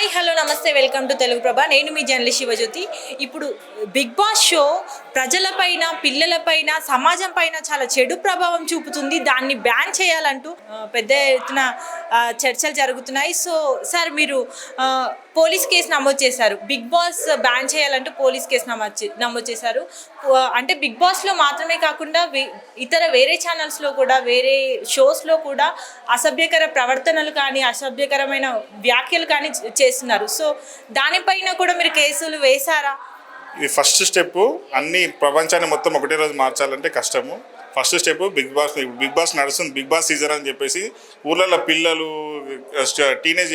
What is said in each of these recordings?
Hi hello namaste welcome to Telugu Prabha నేను మీ journalist Shivajyothi ఇప్పుడు big boss show ప్రజలపైన పిల్లలపైన సమాజం పైన చాలా చెడు ప్రభావం చూపుతుంది. దాన్ని బ్యాన్ చేయాలంటూ పెద్ద ఎత్తున చర్చలు జరుగుతున్నాయి. సో సార్ మీరు పోలీస్ కేసు నమోదు చేశారు. బిగ్ బాస్ బ్యాన్ చేయాలంటూ పోలీస్ కేసు నమోదు నమోదు చేశారు. అంటే బిగ్ బాస్లో మాత్రమే కాకుండా వే- ఇతర వేరే ఛానల్స్లో కూడా వేరే షోస్లో కూడా అసభ్యకర ప్రవర్తనలు కానీ అసభ్యకరమైన వ్యాఖ్యలు కానీ చేస్తున్నారు. సో దానిపైన కూడా మీరు కేసులు వేశారా? ఇది ఫస్ట్ స్టెప్ అన్ని ప్రపంచాన్ని మొత్తం ఒకటే రోజు మార్చాలంటే కష్టము. First step Bigg Boss Bigg Boss నడుస్తుంది బిగ్ బాస్ సీజన్ అని చెప్పేసి ఊర్లలో పిల్లలు టీనేజ్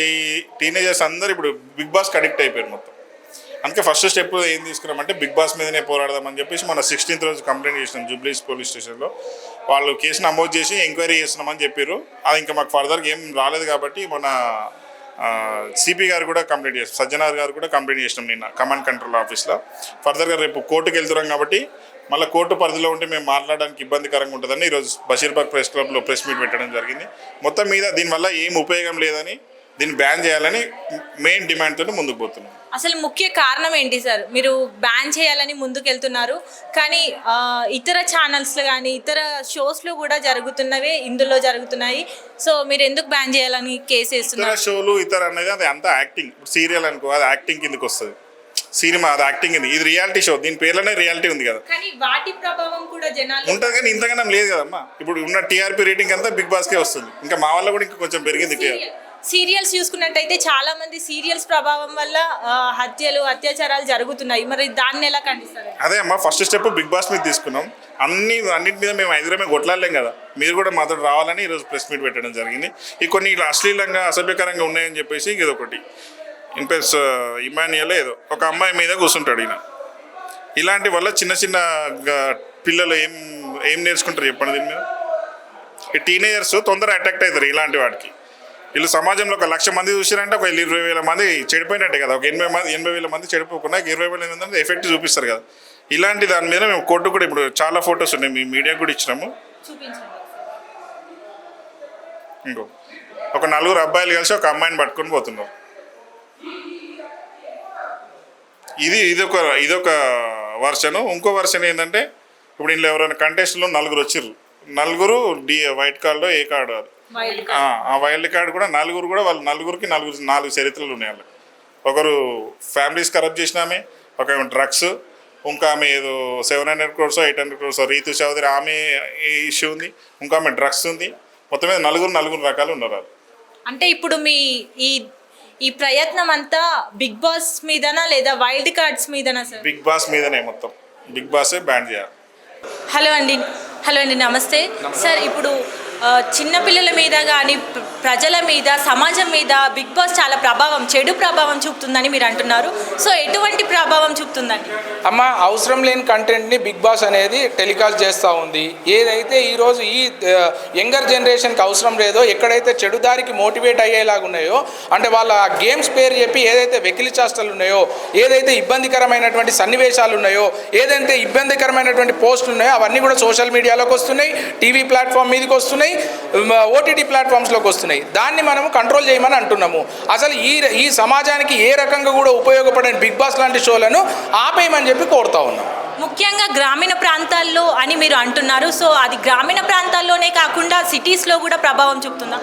టీనేజర్స్ అందరు ఇప్పుడు బిగ్ బాస్కి అడిక్ట్ అయిపోయారు మొత్తం. అందుకే ఫస్ట్ స్టెప్ ఏం తీసుకున్నామంటే బిగ్ బాస్ మీదనే పోరాడదామని చెప్పేసి మన సిక్స్టీన్త్ రోజు కంప్లైంట్ చేసినాం జూబ్లీస్ పోలీస్ స్టేషన్లో. వాళ్ళు కేసు నమోదు చేసి ఎంక్వైరీ చేస్తున్నామని చెప్పారు. అది ఇంకా మాకు ఫర్దర్గా ఏం రాలేదు కాబట్టి మన సిపి గారు కూడా కంప్లైంట్ చేస్తాం సజ్జనార్ గారు కూడా కంప్లైంట్ చేసినాం నిన్న కమాండ్ కంట్రోల్ ఆఫీస్లో ఫర్దర్గా రేపు కోర్టుకు వెళ్తున్నాం కాబట్టి మళ్ళీ కోర్టు పరిధిలో ఉంటే మేము మాట్లాడడానికి ఇబ్బందికరంగా ఉంటుందని ఈరోజు బషీర్బాగ్ ప్రెస్ క్లబ్లో ప్రెస్ మీట్ పెట్టడం జరిగింది. మొత్తం మీద దీనివల్ల ఏం ఉపయోగం లేదని దీన్ని బ్యాన్ చేయాలని మెయిన్ డిమాండ్తో ముందుకు పోతున్నాం. అసలు ముఖ్య కారణం ఏంటి సార్? మీరు బ్యాన్ చేయాలని ముందుకెళ్తున్నారు కానీ ఇతర ఛానల్స్లో కానీ ఇతర షోస్లో కూడా జరుగుతున్నవే ఇందులో జరుగుతున్నాయి. సో మీరు ఎందుకు బ్యాన్ చేయాలని కేసు వేస్తున్నారు? షోలు ఇతర అనేది అది అంతా యాక్టింగ్ సీరియల్ అనుకో అది యాక్టింగ్ కిందకి వస్తుంది. సినిమా అది యాక్టింగ్ కింద ఇది రియాలిటీ షో. దీని పేర్లోనే రియాలిటీ ఉంది కదా. కానీ వాటి ప్రభావం కూడా జనాలు ఉంటుంది కానీ ఇంతగానం లేదు కదమ్మా. ఇప్పుడు ఉన్న టీఆర్పీ రేటింగ్ అంతా బిగ్ బాస్కే వస్తుంది. ఇంకా మా వల్ల కూడా ఇంకా కొంచెం పెరిగింది సీరియల్స్ చూసుకున్నట్టయితే చాలా మంది సీరియల్స్ ప్రభావం వల్ల హత్యలు అత్యాచారాలు జరుగుతున్నాయి. మరి దాన్ని ఎలా ఖండిస్తారు? అదే అమ్మా ఫస్ట్ స్టెప్ బిగ్ బాస్ మీద తీసుకున్నాం. అన్ని అన్నింటి మీద మేము ఐదుగురమే కొట్లాడలేం కదా. మీరు కూడా మాతో రావాలని ఈరోజు ప్రెస్ మీట్ పెట్టడం జరిగింది. ఈ కొన్ని ఇలా అశ్లీలంగా అసభ్యకరంగా ఉన్నాయని చెప్పేసి ఇది ఒకటి ఇన్పెస్ ఇమానియల్ ఏదో. ఒక అమ్మాయి మీద కూర్చుంటాడు ఈయన. ఇలాంటి వల్ల చిన్న చిన్న పిల్లలు ఏం ఏం నేర్చుకుంటారు చెప్పండి దీని మీద? ఈ టీనేజర్స్ తొందర అట్రాక్ట్ అవుతారు ఇలాంటి వాటికి. వీళ్ళు సమాజంలో ఒక లక్ష మంది చూసారంటే ఒక ఇరవై వేల మంది చెడిపోయినట్టే కదా. ఒక ఎనభై మంది ఎనభై వేల మంది చెడిపోకుండా ఇరవై వేల మంది ఎఫెక్ట్ చూపిస్తారు కదా. ఇలాంటి దాని మీద మేము కోర్టు కూడా ఇప్పుడు చాలా ఫొటోస్ ఉన్నాయి. మీ మీడియాకు కూడా ఇచ్చినాము. ఇంకో. ఒక నలుగురు అబ్బాయిలు కలిసి ఒక అమ్మాయిని పట్టుకొని పోతున్నారు. ఇది ఇదొక ఇదొక వర్షన్ ఇంకో వర్షన్ ఏంటంటే ఇప్పుడు ఇందులో ఎవరైనా కంటెస్ట్లో నలుగురు వచ్చిర్రు. నలుగురు డి వైట్ కార్డులో ఏ కార్డు అది ఆ, వైల్డ్ కార్డ్ కూడా నలుగురు కూడా వాళ్ళు నలుగురికి నలుగురు నాలుగు చరిత్రలు ఉన్నాయి వాళ్ళకి ఒకరు ఫ్యామిలీస్ కరప్ట్ చేసిన ఆమె ఒక డ్రగ్స్ ఇంకా ఆమె ఏదో seven hundred crores eight hundred crores Ritu Chowdary ఆమె ఇష్యూ ఉంది ఇంకా ఆమె డ్రగ్స్ ఉంది. మొత్తం మీద నలుగురు నలుగురు రకాలు ఉన్నారు అంటే ఇప్పుడు మీ ఈ ఈ ప్రయత్నం అంతా బిగ్ బాస్ మీదనా లేదా వైల్డ్ కార్డ్స్ మీదనా సార్? బిగ్ బాస్ మీదనే మొత్తం. బిగ్ బాసే బ్యాన్ చేయాలి. హలో అండి. హలో అండి నమస్తే. సార్ ఇప్పుడు చిన్నపిల్లల మీద కానీ ప్రజల మీద సమాజం మీద బిగ్ బాస్ చాలా ప్రభావం చెడు ప్రభావం చూపుతుందని మీరు అంటున్నారు. సో ఎటువంటి ప్రభావం చూపుతుందండి? అమ్మ అవసరం లేని కంటెంట్ని బిగ్ బాస్ అనేది టెలికాస్ట్ చేస్తూ ఉంది. ఏదైతే ఈరోజు ఈ యంగర్ జనరేషన్కి అవసరం లేదో ఎక్కడైతే చెడు దారికి మోటివేట్ అయ్యేలాగా ఉన్నాయో అంటే వాళ్ళ గేమ్స్ పేరు చెప్పి ఏదైతే వెకిలి చేష్టలు ఉన్నాయో ఏదైతే ఇబ్బందికరమైనటువంటి సన్నివేశాలు ఉన్నాయో ఏదైతే ఇబ్బందికరమైనటువంటి పోస్టులు ఉన్నాయో అవన్నీ కూడా సోషల్ మీడియాలోకి వస్తున్నాయి టీవీ ప్లాట్ఫామ్ మీదకి వస్తున్నాయి ఓటీటీ ప్లాట్ఫామ్స్లోకి వస్తున్నాయి. దాన్ని మనము కంట్రోల్ చేయమని అంటున్నాము. అసలు ఈ ఈ సమాజానికి ఏ రకంగా కూడా ఉపయోగపడని బిగ్ బాస్ లాంటి షోలను ఆపేయమని చెప్పి కోరుతా ఉన్నాం. ముఖ్యంగా గ్రామీణ ప్రాంతాల్లో అని మీరు అంటున్నారు. సో అది గ్రామీణ ప్రాంతాల్లోనే కాకుండా సిటీస్లో కూడా ప్రభావం చూపుతుందా?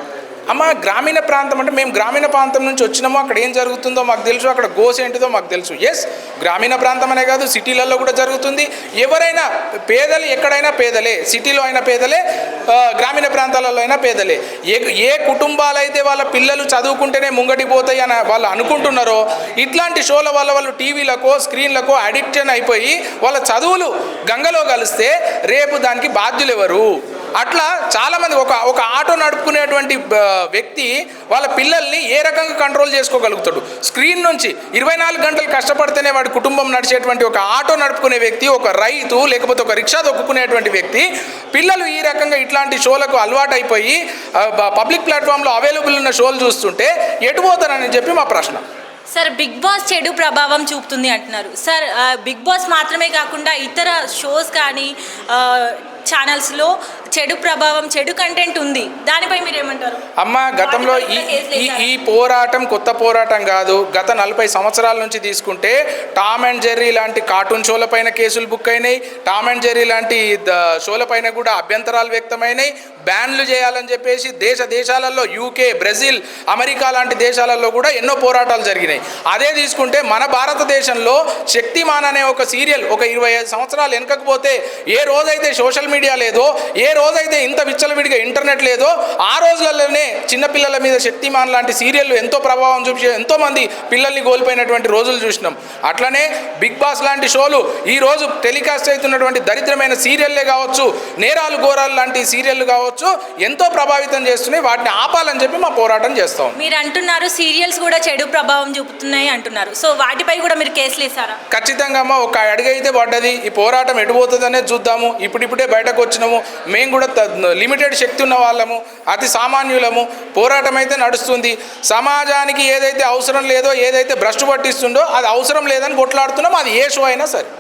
అమ్మ గ్రామీణ ప్రాంతం అంటే మేము గ్రామీణ ప్రాంతం నుంచి వచ్చినాము. అక్కడ ఏం జరుగుతుందో మాకు తెలుసు. అక్కడ గోస్ ఏంటిదో మాకు తెలుసు. ఎస్ గ్రామీణ ప్రాంతం అనే కాదు సిటీలలో కూడా జరుగుతుంది. ఎవరైనా పేదలు ఎక్కడైనా పేదలే సిటీలో అయినా పేదలే గ్రామీణ ప్రాంతాలలో అయినా పేదలే. ఏ ఏ కుటుంబాలైతే వాళ్ళ పిల్లలు చదువుకుంటేనే ముంగటి పోతాయి అని వాళ్ళు అనుకుంటున్నారో ఇట్లాంటి షోల వల్ల వాళ్ళు టీవీలకో స్క్రీన్లకో అడిక్షన్ అయిపోయి వాళ్ళ చదువులు గంగలో కలిస్తే రేపు దానికి బాధ్యులు ఎవరు అట్లా చాలామంది ఒక ఒక ఆటో నడుపుకునేటువంటి వ్యక్తి వాళ్ళ పిల్లల్ని ఏ రకంగా కంట్రోల్ చేసుకోగలుగుతాడు? స్క్రీన్ నుంచి ఇరవై నాలుగు గంటలు కష్టపడితేనే వాడి కుటుంబం నడిచేటువంటి ఒక ఆటో నడుపుకునే వ్యక్తి ఒక రైతు లేకపోతే ఒక రిక్షా దొక్కునేటువంటి వ్యక్తి పిల్లలు ఈ రకంగా ఇట్లాంటి షోలకు అలవాటు అయిపోయి పబ్లిక్ ప్లాట్ఫామ్లో అవైలబుల్ ఉన్న షోలు చూస్తుంటే ఎటు పోతారని చెప్పి మా ప్రశ్న. సార్ బిగ్ బాస్ చెడు ప్రభావం చూపుతుంది అంటున్నారు. సార్ బిగ్ బాస్ మాత్రమే కాకుండా ఇతర షోస్ కానీ ఛానల్స్లో చెడు ప్రభావం చెడు కంటెంట్ ఉంది. దానిపై మీరు ఏమంటారు అమ్మ గతంలో ఈ ఈ పోరాటం కొత్త పోరాటం కాదు. గత నలభై సంవత్సరాల నుంచి తీసుకుంటే టామ్ అండ్ జెర్రీ లాంటి కార్టూన్ షోల పైన కేసులు బుక్ అయినాయి. టామ్ అండ్ జెర్రీ లాంటి షోల పైన కూడా అభ్యంతరాలు వ్యక్తమైనాయి. బ్యాన్లు చేయాలని చెప్పేసి దేశ దేశాలలో యూకే బ్రెజిల్ అమెరికా లాంటి దేశాలలో కూడా ఎన్నో పోరాటాలు జరిగినాయి. అదే తీసుకుంటే మన భారతదేశంలో శక్తిమాన్ అనే ఒక సీరియల్ ఒక ఇరవై ఐదు సంవత్సరాలు వెనకకపోతే ఏ రోజైతే సోషల్ మీడియా లేదో ఏ రోజైతే ఇంత విచ్చలవిడిగా ఇంటర్నెట్ లేదో ఆ రోజులలోనే చిన్నపిల్లల మీద శక్తిమాన్ లాంటి సీరియళ్ళు ఎంతో ప్రభావం చూపించి ఎంతో మంది పిల్లల్ని కోల్పోయినటువంటి రోజులు చూసినాం. అట్లనే బిగ్ బాస్ లాంటి షోలు ఈ రోజు టెలికాస్ట్ అవుతున్నటువంటి దరిద్రమైన సీరియల్లే కావచ్చు నేరాలు ఘోరాలు లాంటి సీరియళ్ళు కావచ్చు ఎంతో ప్రభావితం చేస్తున్నాయి. వాటిని ఆపాలని చెప్పి మా పోరాటం చేస్తాం మీరు అంటున్నారు సీరియల్స్ కూడా చెడు ప్రభావం చూపుతున్నాయి అంటున్నారు. సో వాటిపై కూడా మీరు కేసులు ఇస్తారా ఖచ్చితంగా అమ్మ ఒక అడుగైతే పడ్డది. ఈ పోరాటం ఎటుపోతుందనే చూద్దాము. ఇప్పుడిప్పుడే బయటకు వచ్చినాము. మేము కూడా లిమిటెడ్ శక్తి ఉన్న వాళ్ళము అతి సామాన్యులము పోరాటం అయితే నడుస్తుంది. సమాజానికి ఏదైతే అవసరం లేదో ఏదైతే భ్రష్టు పట్టిస్తుండో అది అవసరం లేదని కొట్లాడుతున్నాం అది ఏ షో అయినా సరే.